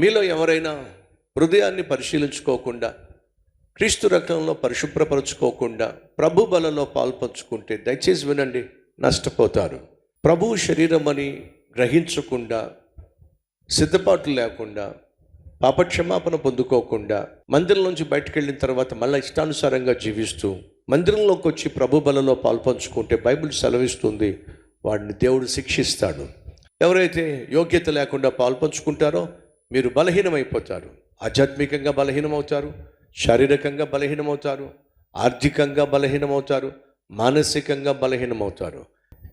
మీలో ఎవరైనా హృదయాన్ని పరిశీలించుకోకుండా క్రీస్తు రకంలో పరిశుభ్రపరచుకోకుండా ప్రభు బలలో పాల్పంచుకుంటే దయచేసి వినండి నష్టపోతారు. ప్రభు శరీరం అని గ్రహించకుండా సిద్ధపాట్లు లేకుండా పాపక్షమాపణ పొందుకోకుండా మందిరం నుంచి బయటకు వెళ్ళిన తర్వాత మళ్ళీ ఇష్టానుసారంగా జీవిస్తూ మందిరంలోకి వచ్చి ప్రభు బలలో పాల్పంచుకుంటే బైబిల్ సెలవిస్తుంది వాడిని దేవుడు శిక్షిస్తాడు. ఎవరైతే యోగ్యత లేకుండా పాల్పంచుకుంటారో మీరు బలహీనమైపోతారు. ఆధ్యాత్మికంగా బలహీనమవుతారు శారీరకంగా బలహీనమవుతారు ఆర్థికంగా బలహీనమవుతారు మానసికంగా బలహీనమవుతారు.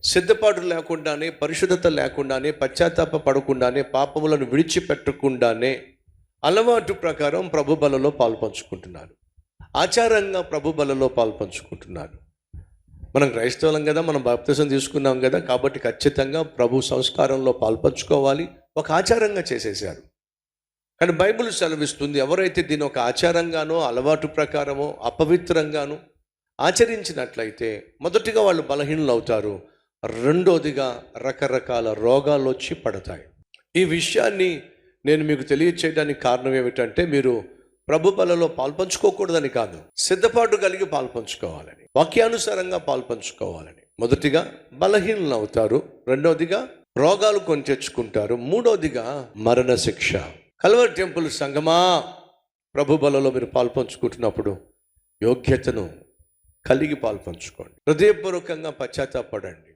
సిద్ధపాటు లేకుండానే పరిశుద్ధత లేకుండానే పశ్చాత్తాప పడకుండానే పాపములను విడిచిపెట్టకుండానే అలవాటు ప్రకారం ప్రభు బలలో పాల్పంచుకుంటున్నారు ఆచారంగా ప్రభు బలలో పాల్పంచుకుంటున్నారు మనం క్రైస్తవులం కదా మనం బాప్తిసం తీసుకున్నాం కదా కాబట్టి ఖచ్చితంగా ప్రభు సంస్కారంలో పాల్పంచుకోవాలి ఒక ఆచారంగా చేసేసారు కానీ బైబిల్ సెలవిస్తుంది ఎవరైతే దీని ఒక ఆచారంగానో అలవాటు ప్రకారమో అపవిత్రంగానో ఆచరించినట్లయితే మొదటిగా వాళ్ళు బలహీనలు అవుతారు రెండోదిగా రకరకాల రోగాలు వచ్చి పడతాయి. ఈ విషయాన్ని నేను మీకు తెలియచేయడానికి కారణం ఏమిటంటే మీరు ప్రభు బలలో పాల్పంచుకోకూడదని కాదు. సిద్ధపాటు కలిగి పాల్పంచుకోవాలని వాక్యానుసారంగా పాల్పంచుకోవాలని మొదటిగా బలహీనలు అవుతారు రెండోదిగా రోగాలు కొని తెచ్చుకుంటారు మూడోదిగా మరణశిక్ష. కల్వర్ టెంపుల్ సంగమా ప్రభు బలలో మీరు పాల్పంచుకుంటున్నప్పుడు యోగ్యతను కలిగి పాల్పంచుకోండి హృదయపూర్వకంగా పశ్చాత్తాపడండి